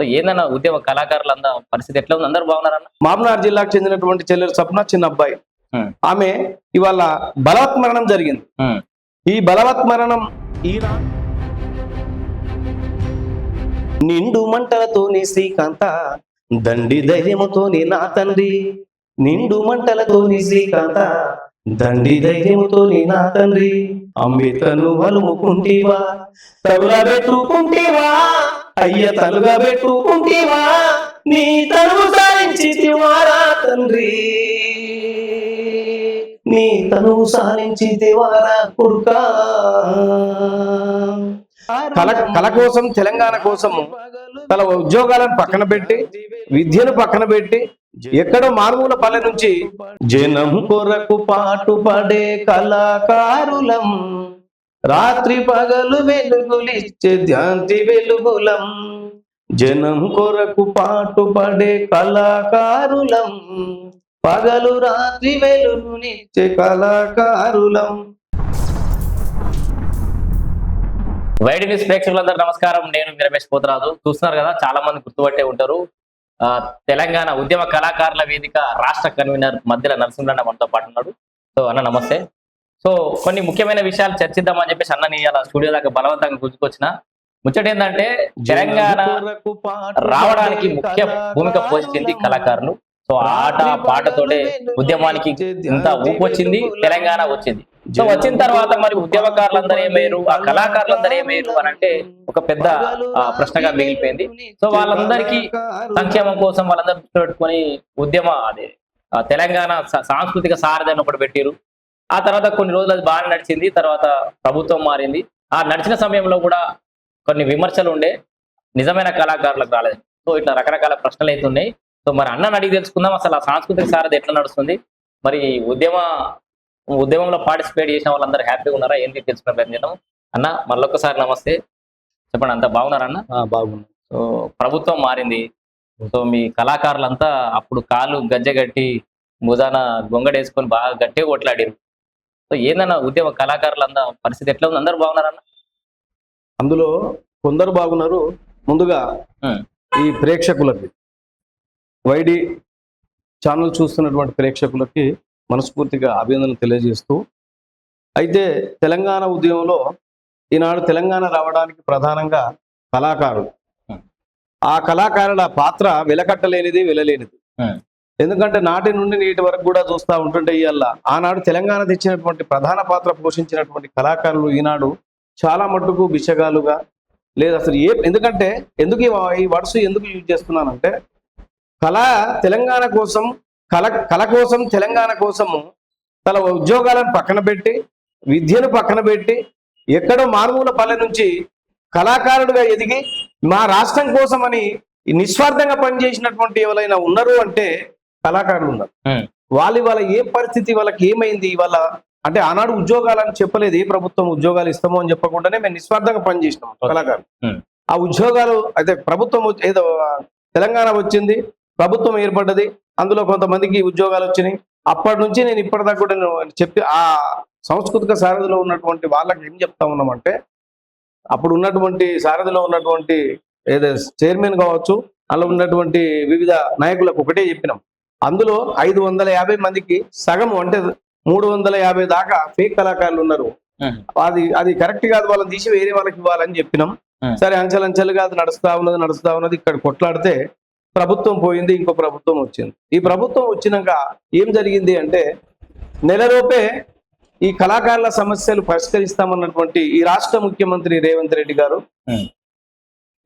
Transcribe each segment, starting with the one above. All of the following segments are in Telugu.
సో ఏందన్న ఉద్యమ కళాకారులందరూ పరిస్థితి ఎట్లా ఉంది? అందరు బాగున్నారన్న మామనార్ జిల్లాకు చెందినటువంటి చెల్లెలు సప్న చిన్న అబ్బాయి. ఆమె ఇవాళ బలవత్ మరణం జరిగింది. ఈ బలవత్ మరణం ఈ నిండు మంటలతోని శ్రీకాంత దండి ధైర్యముతోని నా తండ్రి. నిండు మంటలతోని శ్రీకాంత దండి ధైర్యముతోని నా తండ్రి. అంబేద్కర్ను వలుముకుంటేవా తగులా పెట్టుకుంటేవా అయ్య తలుగా పెట్టుకుంటేవా? నీ తనువు సాధించితివారా తండ్రి? నీ తనువు సాధించితివారా కొడుకా కళ కళ కోసం తెలంగాణ కోసము తన ఉద్యోగాలను పక్కన పెట్టి విద్యను పక్కన పెట్టి ఎక్కడో మారుమూల పల్లె నుంచి జనం కొరకు పాటు పడే కళాకారులం. రాత్రి పగలు వెలుగులిచ్చే ధ్యాంతి వెలుగులం జనం కొరకు పాటుపడే కళాకారులం. పగలు రాత్రి వెలుగునిచ్చే కళాకారులం. వైడి న్యూస్ ప్రేక్షకులందరూ నమస్కారం. నేను రమేష్ పోతరాజు. చూస్తున్నారు కదా చాలా మంది గుర్తుపట్టే ఉంటారు. ఆ, తెలంగాణ ఉద్యమ కళాకారుల వేదిక రాష్ట్ర కన్వీనర్ మధ్యలో నరసింహన్న మనతో పాటు ఉన్నాడు. సో అన్న నమస్తే. సో కొన్ని ముఖ్యమైన విషయాలు చర్చిద్దామని చెప్పేసి అన్నని అలా స్టూడియో దాకా బలవంతంగా గుర్తుకొచ్చిన. ముచ్చట ఏంటంటే తెలంగాణ రావడానికి ముఖ్య భూమిక పోషించింది కళాకారులు. సో ఆట పాటతోటే ఉద్యమానికి ఇంత ఊపు వచ్చింది తెలంగాణ వచ్చింది. సో వచ్చిన తర్వాత మరి ఉద్యమకారులందరూ ఏమయ్యారు ఆ కళాకారులందరూ ఏమయ్యారు అని అంటే ఒక పెద్ద ప్రశ్నగా మిగిలిపోయింది. సో వాళ్ళందరికీ సంక్షేమం కోసం వాళ్ళందరూ పెట్టుకొని ఉద్యమ అదే తెలంగాణ సాంస్కృతిక సారథ్యాన్ని ఒకటి పెట్టారు ఆ తర్వాత కొన్ని రోజులు అది బాగా నడిచింది తర్వాత ప్రభుత్వం మారింది. ఆ నడిచిన సమయంలో కూడా కొన్ని విమర్శలు ఉండే నిజమైన కళాకారులకు రాలేదు. సో ఇట్లా రకరకాల ప్రశ్నలు అయితే ఉన్నాయి. సో మరి అన్నని అడిగి తెలుసుకుందాం. అసలు ఆ సాంస్కృతిక సారథి ఎట్లా నడుస్తుంది? మరి ఉద్యమ ఉద్యమంలో పార్టిసిపేట్ చేసిన వాళ్ళందరూ హ్యాపీగా ఉన్నారా? ఏంటి తెలుసుకునే ప్రయత్నం చేద్దాం అన్న మళ్ళొక్కసారి నమస్తే. చెప్పండి అంతా బాగున్నారా అన్న? బాగుంది సో ప్రభుత్వం మారింది. సో మీ కళాకారులంతా అప్పుడు కాలు గజ్జెగట్టి భుజాన గొంగడేసుకొని బాగా గట్టిగా కొట్లాడారు. సో ఏందన్న ఉద్యమ కళాకారులంతా పరిస్థితి ఎట్లా ఉంది అందరు బాగున్నారన్న అందులో కొందరు బాగున్నారు ముందుగా. ఈ ప్రేక్షకులకి వైడి ఛానల్ చూస్తున్నటువంటి ప్రేక్షకులకి మనస్ఫూర్తిగా అభినందనలు తెలియజేస్తూ అయితే తెలంగాణ ఉద్యమంలో ఈనాడు తెలంగాణ రావడానికి ప్రధానంగా కళాకారులు Hmm. ఆ కళాకారుల పాత్ర వెలకట్టలేనిది వెలలేనిది Hmm. ఎందుకంటే నాటి నుండి నేటి వరకు కూడా చూస్తూ ఉంటుంటే ఇవాళ ఆనాడు తెలంగాణ తెచ్చినటువంటి ప్రధాన పాత్ర పోషించినటువంటి కళాకారులు ఈనాడు చాలా మట్టుకు బిషగాలుగా లేదు అసలు ఏ ఎందుకంటే ఎందుకు ఈ వర్డ్స్ ఎందుకు యూజ్ చేస్తున్నానంటే కళ తెలంగాణ కోసం కళ కళ కోసం తెలంగాణ కోసము తన ఉద్యోగాలను పక్కన పెట్టి విద్యను పక్కన పెట్టి ఎక్కడో మారుమూల పల్లె నుంచి కళాకారుడుగా ఎదిగి మా రాష్ట్రం కోసమని నిస్వార్థంగా పనిచేసినటువంటి ఎవరైనా ఉన్నారు అంటే కళాకారులు ఉన్నారు. వాళ్ళు ఇవాళ ఏ పరిస్థితి వాళ్ళకి ఏమైంది ఇవాళ? అంటే ఆనాడు ఉద్యోగాలని చెప్పలేదు ఏ ప్రభుత్వం ఉద్యోగాలు ఇస్తామో అని చెప్పకుండానే మేము నిస్వార్థంగా పనిచేసినాం కళాకారులు. ఆ ఉద్యోగాలు అయితే ప్రభుత్వం ఏదో తెలంగాణ వచ్చింది ప్రభుత్వం ఏర్పడ్డది అందులో కొంతమందికి ఉద్యోగాలు వచ్చినాయి. అప్పటి నుంచి నేను ఇప్పటిదాకా కూడా నేను చెప్పి ఆ సాంస్కృతిక సారథిలో ఉన్నటువంటి వాళ్ళకి ఏం చెప్తా ఉన్నామంటే అప్పుడు ఉన్నటువంటి సారథిలో ఉన్నటువంటి ఏదో చైర్మన్ కావచ్చు అందులో ఉన్నటువంటి వివిధ నాయకులకు ఒకటే చెప్పినాం. అందులో ఐదు వందల యాభై మందికి సగం అంటే మూడు వందల యాభై దాకా ఫేక్ కళాకారులు ఉన్నారు. అది అది కరెక్ట్ కాదు వాళ్ళని తీసి వేరే వాళ్ళకి ఇవ్వాలని చెప్పినాం. సరే అంచెలంచెలుగా అది నడుస్తా ఉన్నది నడుస్తా ఉన్నది ఇక్కడ కొట్లాడితే ప్రభుత్వం పోయింది ఇంకో ప్రభుత్వం వచ్చింది ఈ ప్రభుత్వం వచ్చినాక ఏం జరిగింది అంటే నెలలోపే ఈ కళాకారుల సమస్యలు పరిష్కరిస్తామన్నటువంటి ఈ రాష్ట్ర ముఖ్యమంత్రి రేవంత్ రెడ్డి గారు.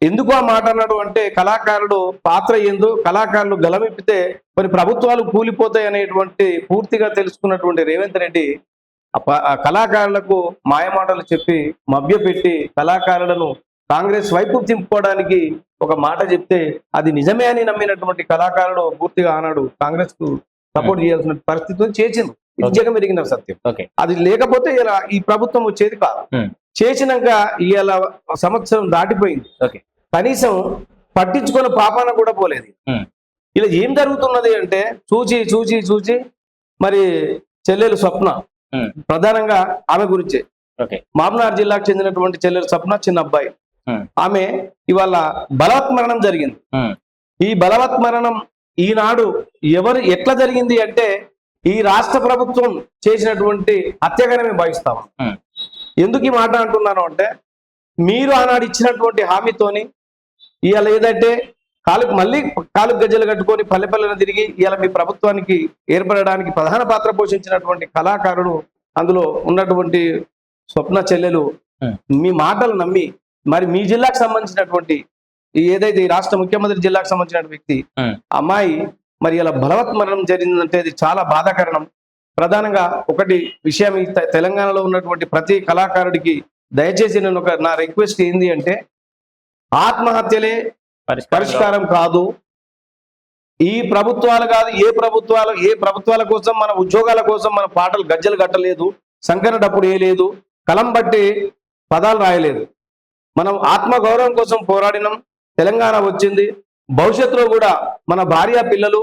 ఎందుకు ఆ మాట అన్నాడు అంటే కళాకారుడు పాత్ర ఏందో కళాకారులు గలమిప్పితే మరి ప్రభుత్వాలు కూలిపోతాయి అనేటువంటి పూర్తిగా తెలుసుకున్నటువంటి రేవంత్ రెడ్డి కళాకారులకు మాయమాటలు చెప్పి మభ్యపెట్టి కళాకారులను కాంగ్రెస్ వైపు తింపుకోవడానికి ఒక మాట చెప్తే అది నిజమే అని నమ్మినటువంటి కళాకారుడు పూర్తిగా ఆనాడు కాంగ్రెస్కు సపోర్ట్ చేయాల్సిన పరిస్థితి చేసింది ఇది Okay. జగం ఎరిగిన సత్యం. ఓకే అది లేకపోతే ఇలా ఈ ప్రభుత్వం వచ్చేది కాదు. Hmm. చేసినాక ఇవాళ సంవత్సరం దాటిపోయింది. ఓకే కనీసం పట్టించుకున్న పాపాన కూడా పోలేదు. ఇలా ఏం జరుగుతున్నది అంటే చూచి చూచి చూచి మరి చెల్లెలు స్వప్న. ప్రధానంగా ఆమె గురించే మామనార్ జిల్లాకు చెందినటువంటి చెల్లెలు స్వప్న చిన్న అబ్బాయి. ఆమె ఇవాళ బలవత్మరణం జరిగింది. ఈ బలవత్మరణం ఈనాడు ఎవరు ఎట్లా జరిగింది అంటే ఈ రాష్ట్ర ప్రభుత్వం చేసినటువంటి హత్యగానే మేము భావిస్తాం Hmm. ఎందుకు ఈ మాట అంటున్నాను అంటే మీరు ఆనాడు ఇచ్చినటువంటి హామీతోని ఇవాళ ఏదంటే కాలుకు మళ్ళీ కాలుకు గజ్జలు కట్టుకొని పల్లె పల్లెను తిరిగి ఇవాళ మీ ప్రభుత్వానికి ఏర్పడడానికి ప్రధాన పాత్ర పోషించినటువంటి కళాకారుడు అందులో ఉన్నటువంటి స్వప్న చెల్లెలు. మీ మాటలు నమ్మి మరి మీ జిల్లాకు సంబంధించినటువంటి ఈ ఏదైతే ఈ రాష్ట్ర ముఖ్యమంత్రి జిల్లాకు సంబంధించిన వ్యక్తి. అమ్మాయి మరి ఇలా బలవత్ మరణం జరిగిందంటే ఇది చాలా బాధాకరణం ప్రధానంగా ఒకటి విషయం తెలంగాణలో ఉన్నటువంటి ప్రతి కళాకారుడికి దయచేసి నేను ఒక నా రిక్వెస్ట్ ఏంది అంటే ఆత్మహత్యలే పరిష్కారం కాదు. ఈ ప్రభుత్వాలు కాదు ఏ ప్రభుత్వాలు ఏ ప్రభుత్వాల కోసం మన ఉద్యోగాల కోసం మన పాటలు గజ్జలు కట్టలేదు సంకర డప్పుడు వేయలేదు కలం బట్టి పదాలు రాయలేదు. మనం ఆత్మ గౌరవం కోసం పోరాడినాం తెలంగాణ వచ్చింది. భవిష్యత్తులో కూడా మన భార్య పిల్లలు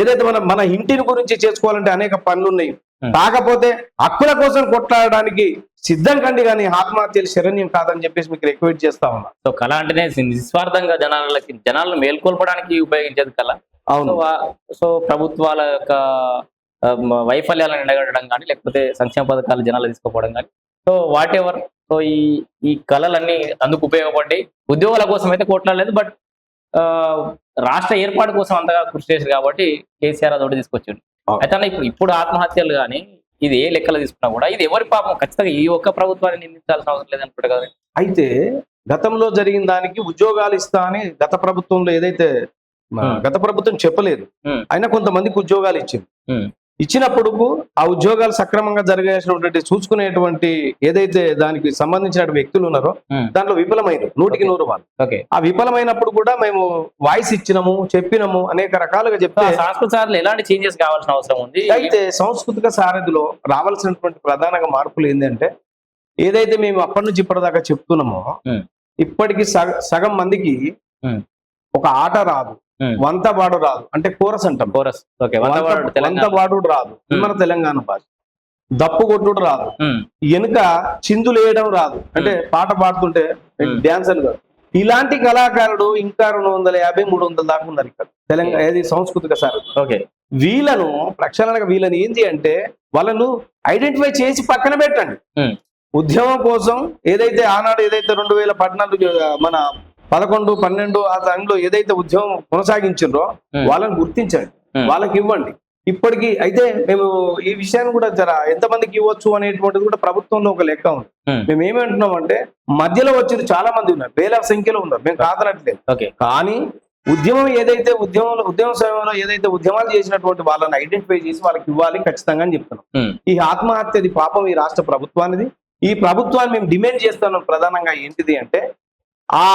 ఏదైతే మన మన ఇంటిని గురించి చేసుకోవాలంటే అనేక పనులు ఉన్నాయి కాకపోతే హక్కుల కోసం కొట్లాడడానికి సిద్ధం కండి కానీ ఆత్మహత్యలు శరణ్యం కాదని చెప్పేసి మీకు రిక్వెస్ట్ చేస్తా ఉన్నా. సో కళ అంటేనే నిస్వార్థంగా జనాలకి జనాలను మేల్కొల్పడానికి ఉపయోగించేది కళ. అవును. సో ప్రభుత్వాల యొక్క వైఫల్యాలను ఎండగట్టడం కానీ లేకపోతే సంక్షేమ పథకాలు జనాలు తీసుకుపోవడం కానీ సో వాట్ ఎవర్. సో ఈ ఈ కళలన్నీ అందుకు ఉపయోగపడ్డాయి ఉద్యోగాల కోసం అయితే కొట్లాడలేదు బట్ రాష్ట్ర ఏర్పాటు కోసం అంతగా కృషి చేశారు కాబట్టి కేసీఆర్ అదొకటి తీసుకొచ్చిండు. అయితే ఇప్పుడు ఇప్పుడు ఆత్మహత్యలు కానీ ఇది ఏ లెక్కలు తీసుకున్నా కూడా ఇది ఎవరి పాపం ఖచ్చితంగా ఈ ఒక్క ప్రభుత్వాన్ని నిందించాల్సిన అవసరం లేదనుకుంటా కదా అయితే గతంలో జరిగిన దానికి ఉద్యోగాలు ఇస్తా అని గత ప్రభుత్వంలో ఏదైతే. గత ప్రభుత్వం చెప్పలేదు. అయినా కొంతమందికి ఉద్యోగాలు ఇచ్చింది. ఇచ్చినప్పుడు ఆ ఉద్యోగాలు సక్రమంగా జరగాల్సినటువంటి చూసుకునేటువంటి ఏదైతే దానికి సంబంధించిన వ్యక్తులు ఉన్నారో. దాంట్లో విఫలమైనరు నూటికి. నూరు వాళ్ళు ఓకే ఆ విఫలమైనప్పుడు కూడా మేము వాయిస్ ఇచ్చినాము చెప్పినాము అనేక రకాలుగా చెప్తే ఆ సంస్కృతి సార్లు ఎలాంటి చేంజెస్ కావాల్సిన అవసరం ఉంది అయితే సాంస్కృతిక సారథిలో రావాల్సినటువంటి ప్రధానంగా మార్పులు ఏంటంటే ఏదైతే మేము అప్పటి నుంచి ఇప్పటిదాకా చెప్తున్నామో. ఇప్పటికి సగ- సగం మందికి. ఒక ఆట రాదు Hmm. వంత బాడు రాదు. అంటే కోరస్ అంటాం. కోరస్. ఓకే వందవాడు వంత- వంత తెలంగాణ. బాడు రాదు. మన తెలంగాణ భాష దప్పు కొట్టుడు రాదు. వెనుక చిందులు వేయడం రాదు. అంటే పాట పాడుతుంటే. డాన్స్ అని కాదు. ఇలాంటి కళాకారుడు ఇంకా రెండు వందల యాభై మూడు వందల దాకా ఉన్నారు ఇక్కడ. తెలంగాణ ఏది సాంస్కృతిక సారథి ఓకే. వీళ్ళను ప్రక్షాళనగా వీళ్ళని ఏంటి అంటే వాళ్ళను ఐడెంటిఫై చేసి పక్కన పెట్టండి. ఉద్యమం కోసం ఏదైతే ఆనాడు ఏదైతే రెండు వేల పద్నాలుగు మన పదకొండు పన్నెండు ఆ టైంలో ఏదైతే ఉద్యమం కొనసాగించిండ్రో వాళ్ళని గుర్తించండి. వాళ్ళకి ఇవ్వండి. ఇప్పటికి అయితే మేము ఈ విషయాన్ని కూడా జర ఎంతమందికి ఇవ్వచ్చు అనేటువంటిది కూడా ప్రభుత్వంలో ఒక లెక్క ఉంది. మేము. ఏమంటున్నాం అంటే మధ్యలో వచ్చేది చాలా మంది ఉన్నారు. వేల సంఖ్యలో ఉన్నారు. మేము కాదనట్లేదు. కానీ ఉద్యమం ఏదైతే ఉద్యమంలో ఉద్యమ సమయంలో ఏదైతే ఉద్యమాలు చేసినటువంటి వాళ్ళని ఐడెంటిఫై చేసి వాళ్ళకి ఇవ్వాలి ఖచ్చితంగా అని చెప్తున్నాం. ఈ ఆత్మహత్యది పాపం ఈ రాష్ట్ర ప్రభుత్వానిది. ఈ ప్రభుత్వాన్ని మేము డిమాండ్ చేస్తున్నాం ప్రధానంగా ఏంటిది అంటే ఆ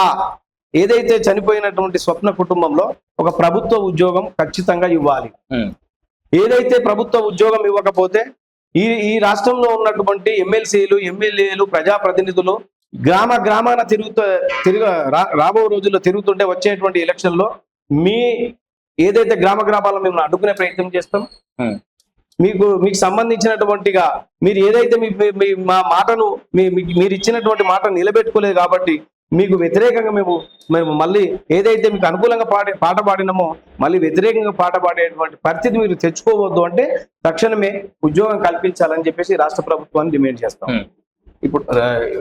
ఏదైతే చనిపోయినటువంటి స్వప్న కుటుంబంలో ఒక ప్రభుత్వ ఉద్యోగం ఖచ్చితంగా ఇవ్వాలి. ఏదైతే ప్రభుత్వ ఉద్యోగం ఇవ్వకపోతే ఈ ఈ రాష్ట్రంలో ఉన్నటువంటి ఎమ్మెల్సీలు ఎమ్మెల్యేలు ప్రజాప్రతినిధులు గ్రామ గ్రామాన తిరుగుతూ తిరుగు రాబో రోజుల్లో తిరుగుతుంటే వచ్చేటువంటి ఎలక్షన్లో మీ ఏదైతే గ్రామ గ్రామాల్లో మేము అడ్డుకునే ప్రయత్నం చేస్తాం. మీకు మీకు సంబంధించినటువంటిగా మీరు ఏదైతే మీ మీ- మాటను మీరు ఇచ్చినటువంటి మాట నిలబెట్టుకోలేదు కాబట్టి మీకు వ్యతిరేకంగా మేము మేము మళ్ళీ ఏదైతే మీకు అనుకూలంగా పాడే పాట పాడినామో మళ్ళీ వ్యతిరేకంగా పాట పాడేటువంటి పరిస్థితి మీరు తెచ్చుకోవద్దు అంటే తక్షణమే ఉద్యోగం కల్పించాలని చెప్పేసి రాష్ట్ర ప్రభుత్వాన్ని డిమాండ్ చేస్తాం. ఇప్పుడు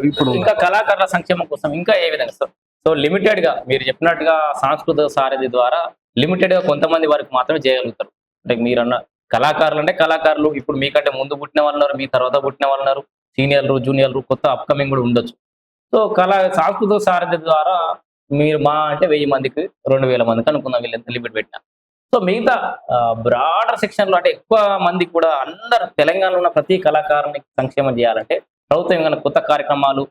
ఇప్పుడు ఇంకా కళాకారుల సంక్షేమం కోసం ఇంకా ఏ విధంగా సార్? సో లిమిటెడ్గా మీరు చెప్పినట్టుగా సాంస్కృతిక సారథి ద్వారా లిమిటెడ్గా కొంతమంది వరకు మాత్రమే చేయగలుగుతారు. అంటే మీరన్న కళాకారులు అంటే కళాకారులు ఇప్పుడు మీకంటే ముందు పుట్టిన వాళ్ళు ఉన్నారు మీ తర్వాత పుట్టిన వాళ్ళు ఉన్నారు సీనియర్లు జూనియర్లు కొత్త అప్కమింగ్ కూడా ఉండొచ్చు. సో కళా సాంస్కృతిక సారథి ద్వారా మీరు మా అంటే వెయ్యి మందికి రెండు వేల మందికి అనుకున్నాం వీళ్ళు ఎంత లిమిట్ పెట్టినా. సో మిగతా బ్రాడర్ సెక్షన్లో అంటే ఎక్కువ మంది కూడా అందరు తెలంగాణలో ఉన్న ప్రతి కళాకారుని సంక్షేమం చేయాలంటే ప్రభుత్వం ఏమైనా కొత్త కార్యక్రమాలు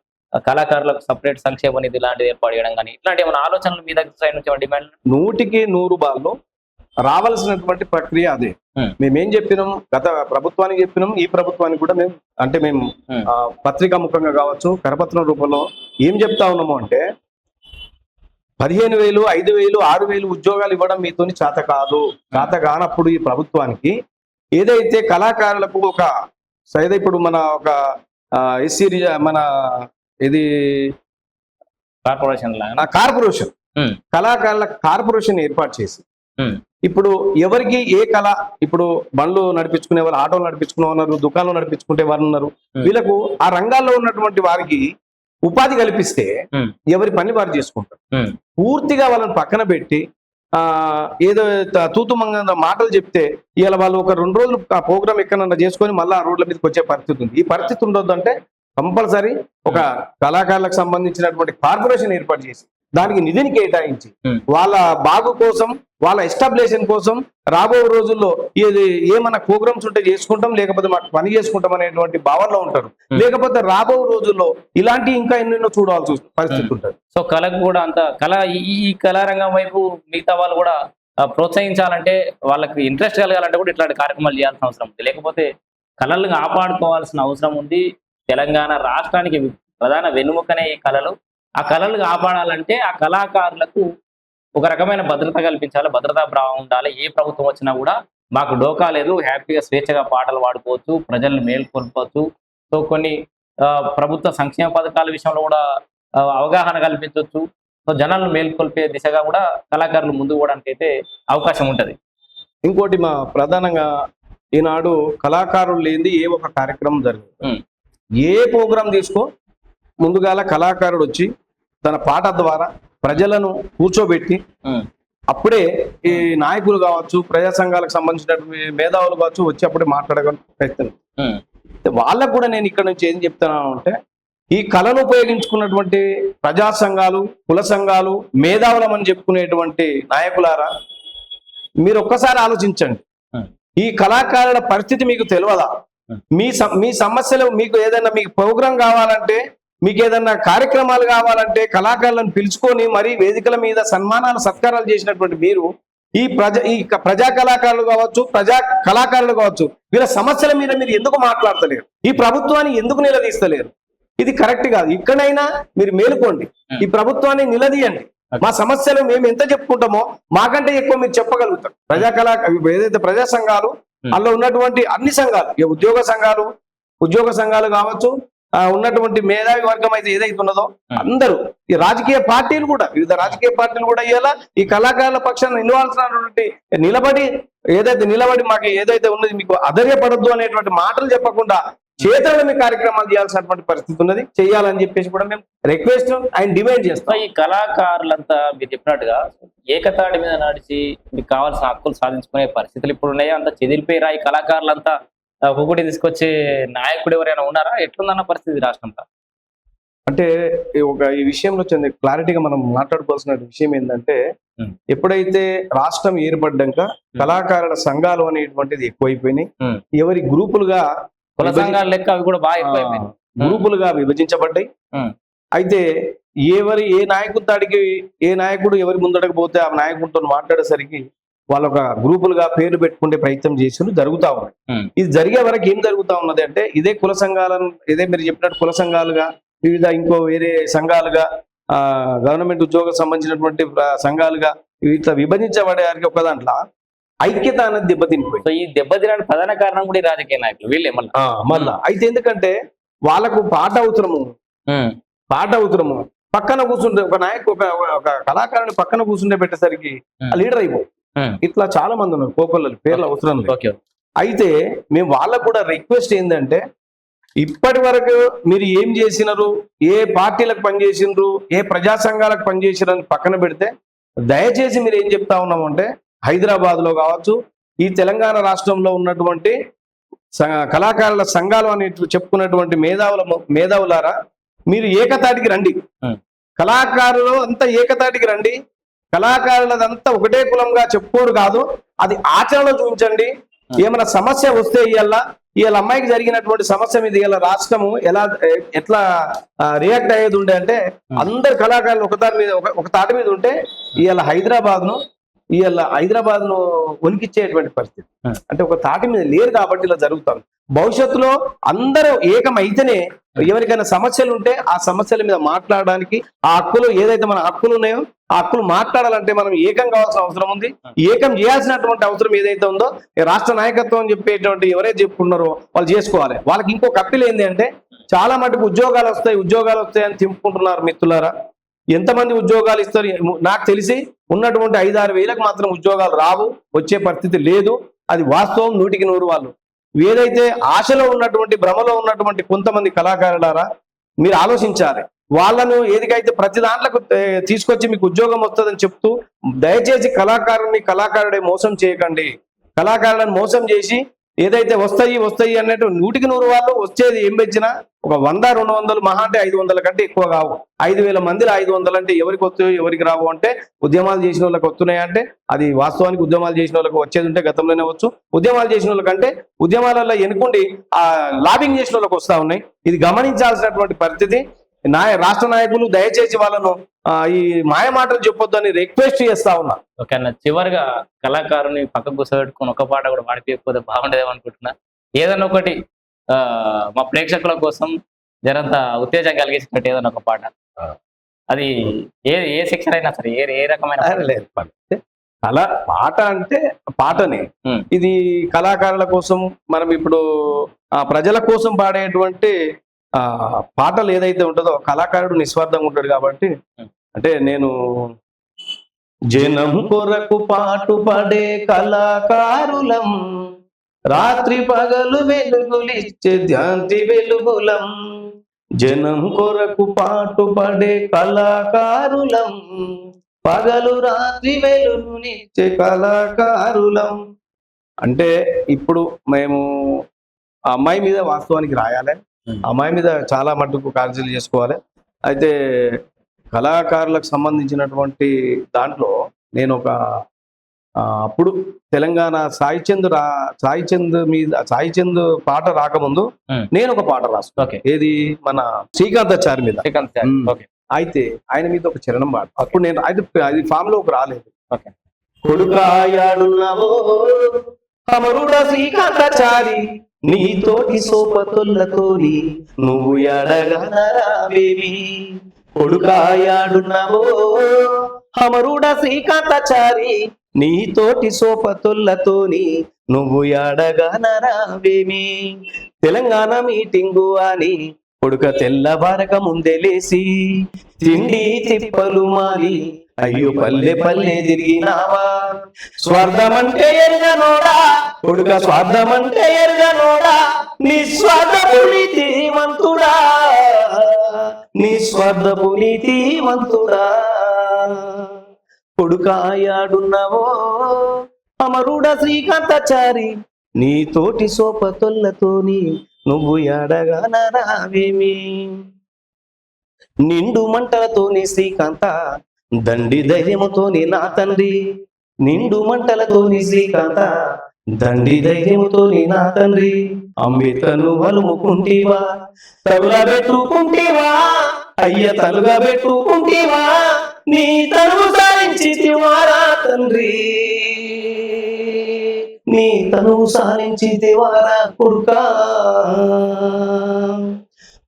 కళాకారులకు సపరేట్ సంక్షేమ నిధి లాంటిది ఏర్పాటు చేయడం కానీ ఇట్లాంటి ఏమైనా ఆలోచనలు మీ దగ్గర సైడ్ నుంచి డిమాండ్? నూటికి నూరు బాల్లో రావాల్సినటువంటి ప్రక్రియ అదే. మేమేం చెప్పినాం? గత ప్రభుత్వానికి చెప్పినాం. ఈ ప్రభుత్వానికి కూడా మేము అంటే మేము పత్రికా ముఖంగా కావచ్చు కరపత్రం రూపంలో ఏం చెప్తా ఉన్నాము అంటే పదిహేను వేలు ఐదు వేలు ఆరు వేలు ఉద్యోగాలు ఇవ్వడం మీతోని చేత కాదు. చేత కానప్పుడు ఈ ప్రభుత్వానికి ఏదైతే కళాకారులకు ఒక సైద ఇప్పుడు మన ఒక ఎస్సీ మన ఇది కార్పొరేషన్. కార్పొరేషన్. కళాకారుల కార్పొరేషన్ ఏర్పాటు చేసి. ఇప్పుడు ఎవరికి ఏ కళ ఇప్పుడు బండ్లు నడిపించుకునే వాళ్ళు ఆటోలు నడిపించుకునే ఉన్నారు దుకాణాలు నడిపించుకుంటే వారు ఉన్నారు. వీళ్ళకు ఆ రంగాల్లో ఉన్నటువంటి వారికి ఉపాధి కల్పిస్తే. ఎవరి పని వారు చేసుకుంటారు. పూర్తిగా వాళ్ళని పక్కన పెట్టి ఆ ఏదో త- తూతు మంగ మాటలు చెప్తే ఇవాళ వాళ్ళు ఒక రెండు రోజులు ఆ ప్రోగ్రామ్ ఎక్కడన్నా చేసుకొని మళ్ళీ ఆ రోడ్ల మీదకి వచ్చే పరిస్థితి ఉంది ఈ పరిస్థితి ఉండొద్దు అంటే కంపల్సరీ ఒక కళాకారులకు సంబంధించినటువంటి కార్పొరేషన్ ఏర్పాటు చేసి దానికి నిధిని కేటాయించి. వాళ్ళ బాగు కోసం వాళ్ళ ఎస్టాబ్లిషన్ కోసం రాబో రోజుల్లో ఇది ఏమన్నా ప్రోగ్రామ్స్ ఉంటే చేసుకుంటాం లేకపోతే మాకు పని చేసుకుంటాం అనేటువంటి భావనలో ఉంటారు. లేకపోతే రాబో రోజుల్లో ఇలాంటి ఇంకా ఎన్నెన్నో చూడాల్సి పరిస్థితి. ఉంటుంది సో కళకు కూడా అంత కళ ఈ- కళారంగం వైపు మిగతా వాళ్ళు కూడా ప్రోత్సహించాలంటే వాళ్ళకి ఇంట్రెస్ట్ కలగాలంటే కూడా ఇట్లాంటి కార్యక్రమాలు చేయాల్సిన అవసరం ఉంది లేకపోతే కళలను కాపాడుకోవాల్సిన అవసరం ఉంది తెలంగాణ రాష్ట్రానికి ప్రధాన వెన్నుముకనే ఈ కళలు ఆ కళలు కాపాడాలంటే ఆ కళాకారులకు ఒక రకమైన భద్రత కల్పించాలి భద్రతా భావం ఉండాలి. ఏ ప్రభుత్వం వచ్చినా కూడా మాకు డోకా లేదు హ్యాపీగా స్వేచ్ఛగా పాటలు పాడుకోవచ్చు ప్రజల్ని మేల్కొల్పవచ్చు సో కొన్ని ప్రభుత్వ సంక్షేమ పథకాల విషయంలో కూడా అవగాహన కల్పించవచ్చు. సో జనాలను మేల్కొల్పే దిశగా కూడా కళాకారులు ముందుకు పోవడానికి అయితే అవకాశం ఉంటది. ఇంకోటి మా ప్రధానంగా ఈనాడు కళాకారులు లేనిది ఏ ఒక కార్యక్రమం జరగదు. ఏ ప్రోగ్రాం తీసుకో ముందుగాల కళాకారుడు వచ్చి తన పాట ద్వారా ప్రజలను కూర్చోబెట్టి అప్పుడే ఈ నాయకులు కావచ్చు ప్రజా సంఘాలకు సంబంధించినటువంటి మేధావులు కావచ్చు వచ్చి అప్పుడే మాట్లాడగల ప్రయత్నం. వాళ్ళకు కూడా నేను ఇక్కడ నుంచి ఏం చెప్తున్నాను అంటే ఈ కళను ఉపయోగించుకున్నటువంటి ప్రజా సంఘాలు కుల సంఘాలు మేధావులమని చెప్పుకునేటువంటి నాయకులారా మీరు ఒక్కసారి ఆలోచించండి. ఈ కళాకారుల పరిస్థితి మీకు తెలియదా. మీ మీ సమస్యలు మీకు ఏదైనా మీకు ప్రోగ్రాం కావాలంటే మీకు ఏదైనా కార్యక్రమాలు కావాలంటే కళాకారులను పిలుచుకొని మరి వేదికల మీద సన్మానాలు సత్కారాలు చేసినటువంటి మీరు ఈ ప్రజా ఈ ప్రజా కళాకారులు కావచ్చు ప్రజా కళాకారులు కావచ్చు వీళ్ళ సమస్యల మీద మీరు ఎందుకు మాట్లాడతలేరు? ఈ ప్రభుత్వాన్ని ఎందుకు నిలదీస్తలేరు? ఇది కరెక్ట్ కాదు. ఇక్కడైనా మీరు మేలుకోండి. ఈ ప్రభుత్వాన్ని నిలదీయండి. మా సమస్యలు మేము ఎంత చెప్పుకుంటామో మాకంటే ఎక్కువ మీరు చెప్పగలుగుతారు. ప్రజా కళా ఏదైతే ప్రజా సంఘాలు అందులో ఉన్నటువంటి అన్ని సంఘాలు ఉద్యోగ సంఘాలు ఉద్యోగ సంఘాలు కావచ్చు ఉన్నటువంటి మేధావి వర్గం అయితే ఏదైతే ఉన్నదో అందరూ ఈ రాజకీయ పార్టీలు కూడా వివిధ రాజకీయ పార్టీలు కూడా ఇవాళ ఈ కళాకారుల పక్షాన నిలవాల్సినటువంటి నిలబడి ఏదైతే నిలబడి మాకు ఏదైతే ఉన్నది మీకు అధైర్యపడద్దు అనేటువంటి మాటలు చెప్పకుండా చేతల్లో మీ కార్యక్రమాలు చేయాల్సినటువంటి పరిస్థితి ఉన్నది. చేయాలని చెప్పేసి కూడా మేము రిక్వెస్ట్ ఆయన డిమాండ్ చేస్తాం. ఈ కళాకారులంతా మీరు చెప్పినట్టుగా ఏకతాడి మీద నడిచి మీకు కావాల్సిన హక్కులు సాధించుకునే పరిస్థితులు ఇప్పుడు ఉన్నాయా? అంత చెదిరిపోయిరా ఈ కళాకారులంతా? ఒక్కొక్కటి తీసుకొచ్చే నాయకుడు ఎవరైనా ఉన్నారా ఎట్లుందన్న పరిస్థితి రాష్ట్రంలో అంటే ఒక ఈ విషయంలో చిన్న క్లారిటీగా మనం మాట్లాడుకోవాల్సిన విషయం ఏంటంటే. ఎప్పుడైతే రాష్ట్రం ఏర్పడ్డాక కళాకారుల సంఘాలు అనేటువంటిది ఎక్కువైపోయినాయి. ఎవరి గ్రూపులుగా కుల సంఘాల లెక్క అవి కూడా బాగా ఎక్కువైపోయింది ఆ, గ్రూపులుగా విభజించబడ్డాయి. అయితే ఎవరి ఏ నాయకుడి తాడికి ఏ నాయకుడు ఎవరి ముందడకు పోతే ఆ నాయకుడితో మాట్లాడేసరికి వాళ్ళ ఒక గ్రూపులుగా పేరు పెట్టుకునే ప్రయత్నం చేసి జరుగుతా ఉన్నాయి. ఇది జరిగే వరకు ఏం జరుగుతా ఉన్నది అంటే ఇదే కుల సంఘాలను ఇదే మీరు చెప్పినట్టు కుల సంఘాలుగా వివిధ ఇంకో వేరే సంఘాలుగా ఆ గవర్నమెంట్ ఉద్యోగం సంబంధించినటువంటి సంఘాలుగా ఇట్లా విభజించబడే వారికి ఒక దాంట్లో ఐక్యత అనేది దెబ్బతినిపోయింది. ఈ దెబ్బతినడానికి ప్రధాన కారణం కూడా ఈ రాజకీయ నాయకులు వీళ్ళే మళ్ళీ. మళ్ళా. అయితే ఎందుకంటే వాళ్ళకు పాట అవసరము. పాట అవసరము. పక్కన కూర్చుంటే ఒక నాయకు ఒక ఒక కళాకారుని పక్కన కూర్చుంటే పెట్టేసరికి ఆ లీడర్ అయిపోయి ఇట్లా చాలా మంది ఉన్నారు. కోకొల్లలు పేర్లు అవసరం లేదు. అయితే మేము వాళ్ళకు కూడా రిక్వెస్ట్ ఏంటంటే ఇప్పటి వరకు మీరు ఏం చేసినారు? ఏ పార్టీలకు పనిచేసినారు? ఏ ప్రజా సంఘాలకు పనిచేసినారు పక్కన పెడితే దయచేసి మీరు ఏం చెప్తా ఉన్నామంటే హైదరాబాద్లో కావచ్చు ఈ తెలంగాణ రాష్ట్రంలో ఉన్నటువంటి కళాకారుల సంఘాలు అని చెప్పుకున్నటువంటి మేధావుల మేధావులారా మీరు ఏకతాటికి రండి. కళాకారులు అంతా ఏకతాటికి రండి. కళాకారులదంతా ఒకటే కులంగా చెప్పుకోడు కాదు. అది ఆచరణలో చూపించండి. ఏమైనా సమస్య వస్తే ఇవాళ ఇవాళ అమ్మాయికి జరిగినటువంటి సమస్య మీద ఇవాళ రాష్ట్రము ఎలా ఎట్లా రియాక్ట్ అయ్యేది ఉండే అంటే అందరు కళాకారులు ఒక తాటి మీద ఒక- ఒక తాటి మీద ఉంటే ఇవాళ హైదరాబాద్ను ఇవాళ హైదరాబాద్ను వణికిచ్చేటువంటి పరిస్థితి. అంటే ఒక తాటి మీద లేరు కాబట్టి ఇలా జరుగుతాం. భవిష్యత్తులో అందరూ ఏకమైతేనే ఎవరికైనా సమస్యలు ఉంటే ఆ సమస్యల మీద మాట్లాడడానికి ఆ హక్కులు ఏదైతే మన హక్కులు ఉన్నాయో ఆ హక్కులు మాట్లాడాలంటే మనం ఏకం కావాల్సిన అవసరం ఉంది. ఏకం చేయాల్సినటువంటి అవసరం ఏదైతే ఉందో రాష్ట్ర నాయకత్వం అని చెప్పేటువంటి ఎవరైతే చెప్పుకున్నారో వాళ్ళు చేసుకోవాలి. వాళ్ళకి ఇంకో కప్పిలు ఏంటి అంటే చాలా మటుకు ఉద్యోగాలు వస్తాయి ఉద్యోగాలు వస్తాయి అని తింపుకుంటున్నారు మిత్రులారా. ఎంతమంది ఉద్యోగాలు ఇస్తారు? నాకు తెలిసి ఉన్నటువంటి ఐదారు వేలకు మాత్రం ఉద్యోగాలు రావు వచ్చే పరిస్థితి లేదు. అది వాస్తవం నూటికి నూరు వాళ్ళు. ఏదైతే ఆశలో ఉన్నటువంటి భ్రమలో ఉన్నటువంటి కొంతమంది కళాకారులారా మీరు ఆలోచించాలి. వాళ్ళను ఏదికైతే ప్రతి దాంట్లకు తీసుకొచ్చి మీకు ఉద్యోగం వస్తుందని చెప్తూ దయచేసి కళాకారుని కళాకారుడే మోసం చేయకండి. కళాకారులను మోసం చేసి ఏదైతే వస్తాయి వస్తాయి అన్నట్టు నూటికి నూరు వాళ్ళు వచ్చేది ఏం పెంచినా ఒక వంద రెండు వందలు మహా అంటే ఐదు వందల కంటే ఎక్కువ కావు. ఐదు వేల మందిలో ఐదు వందలు అంటే ఎవరికి వస్తాయో ఎవరికి రావు అంటే ఉద్యమాలు చేసిన వాళ్ళకి వస్తున్నాయి అంటే అది వాస్తవానికి ఉద్యమాలు చేసిన వాళ్ళకి వచ్చేది ఉంటే గతంలోనే వచ్చు. ఉద్యమాలు చేసిన వాళ్ళకంటే ఉద్యమాలలో ఎన్నుకుండి ఆ లాబింగ్ చేసిన వాళ్ళకి వస్తా ఉన్నాయి. ఇది గమనించాల్సినటువంటి పరిస్థితి. నాయ రాష్ట్ర నాయకులు దయచేసి వాళ్ళను ఈ మాయ మాటలు చెప్పొద్దని రిక్వెస్ట్ చేస్తా ఉన్నా. ఓకే అన్న చివరిగా కళాకారుని పక్కకు కూర్చోబెట్టుకుని ఒక పాట కూడా పాడిపోతే బాగుండేదేమో అనుకుంటున్నా ఏదైనా ఒకటి ఆ మా ప్రేక్షకుల కోసం జరంత ఉత్తేజం కలిగించినట్టు ఏదైనా ఒక పాట. అది ఏ ఏ సెక్షన్ అయినా సరే ఏ ఏ రకమైన లేదు. కళ పాట అంటే పాటనే. ఇది కళాకారుల కోసం మనం ఇప్పుడు ఆ ప్రజల కోసం పాడేటువంటి పాటలు ఏదైతే ఉంటుందో కళాకారుడు నిస్వార్థంగా ఉంటాడు కాబట్టి. అంటే నేను జనం కొరకు పాటు పడే కళాకారులం రాత్రి పగలు వెలుగులిచ్చే ధ్యాంతి వెలుగులం. జనం కొరకు పాటు పడే కళాకారులం పగలు రాత్రి వెలుగునిచ్చే కళాకారులం. అంటే ఇప్పుడు మేము అమ్మాయి మీద వాస్తవానికి రాయాలి. అమ్మాయి మీద చాలా మట్టుకు కాల్చీలు చేసుకోవాలి. అయితే కళాకారులకు సంబంధించినటువంటి దాంట్లో నేను ఒక అప్పుడు తెలంగాణ సాయి చంద్ రా సాయి చంద్ మీద సాయి చంద్ పాట రాకముందు. నేను ఒక పాట ఓకే. ఏది? మన శ్రీకాంతాచారి మీద. అయితే ఆయన మీద ఒక చరణం పాట. అప్పుడు నేను అది అది ఫామ్లోకి రాలేదు. కొడుకాయాడున్నావో అమరుడ శ్రీకాంతచారి నీతోటి సోపతుల్లతోని నువ్వు ఎడగనరావేవి కొడుకాయాడున్నావో అమరుడ శ్రీకాంతచారి నీతోటి సోపతుల్లతోని నువ్వు ఎడగనరావేమి తెలంగాణ మీటింగు అని కొడుక తెల్లవారక ముందే లేసి తిండి తిప్పలు మారి అయ్యో పల్లె పల్లె తిరిగినావా? స్వార్థమంటే ఎరగనోడా కొడుక స్వార్థమంటే ఎరగనోడా నిస్వార్థపు నీతిమంతుడా? నిస్వార్థపు నీతిమంతుడా? కొడుకాయాడున్నావో అమరుడ శ్రీకాంతాచారి నీతోటి సోపతొల్లతోని నువ్వు ఎడగనరావేమి నిండు మంటలతోని శ్రీకాంత దండి ధైర్యముతోని నా తండ్రి నిండు మంటలతోని శ్రీకాంత. దండి ధైర్యముతోని నా తండ్రి అమ్మితను వలుముకుంటేవా తగుల పెట్టుకుంటేవా అయ్య తలుగా పెట్టుకుంటేవా నీ తనువు సారించి తివారా తండ్రి. నీ తనువు సారించి తివారా కొడుకా.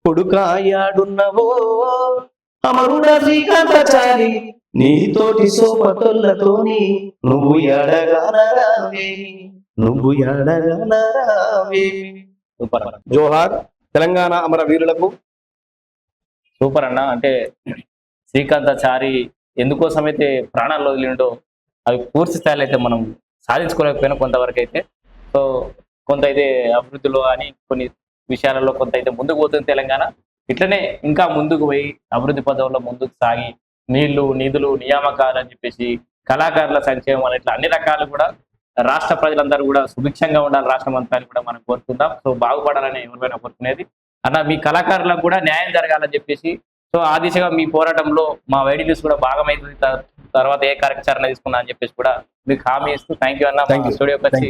కొడుకాయాడున్నవో అమరుడ శ్రీకాంతచారి నీతోటి సోపతొల్లతోని నువ్వు ఎడగనరావే. నువ్వు ఎడగనరావే. సూపర్ అన్న. జోహార్ తెలంగాణ అమర వీరులకు. సూపర్ అన్న. అంటే శ్రీకాంతాచారి ఎందుకోసం అయితే ప్రాణాలు వదిలిండో అవి పూర్తి స్థాయిలో అయితే మనం సాధించుకోలేకపోయినా కొంతవరకు అయితే సో కొంత అయితే అభివృద్ధిలో అని కొన్ని విషయాలలో కొంత అయితే ముందుకు పోతుంది తెలంగాణ. ఇట్లనే ఇంకా ముందుకు పోయి అభివృద్ధి పదంలో ముందుకు సాగి నీళ్ళు నిధులు నియామకాలు అని చెప్పేసి కళాకారుల సంక్షేమం అని ఇట్లా అన్ని రకాలు కూడా రాష్ట్ర ప్రజలందరూ కూడా సుభిక్షంగా ఉండాలి రాష్ట్రం అంతా అని కూడా మనం కోరుకుందాం. సో బాగుపడాలని ఎవరిపైనా కోరుకునేది. అన్న మీ కళాకారులకు కూడా న్యాయం జరగాలని చెప్పేసి సో ఆ దిశగా మీ పోరాటంలో మా వైడి న్యూస్ కూడా భాగమైతుంది త- తర్వాత ఏ కార్యాచరణ తీసుకున్నా అని చెప్పేసి కూడా మీకు హామీ ఇస్తూ థ్యాంక్ యూ అన్న. స్టూడియోకి వచ్చి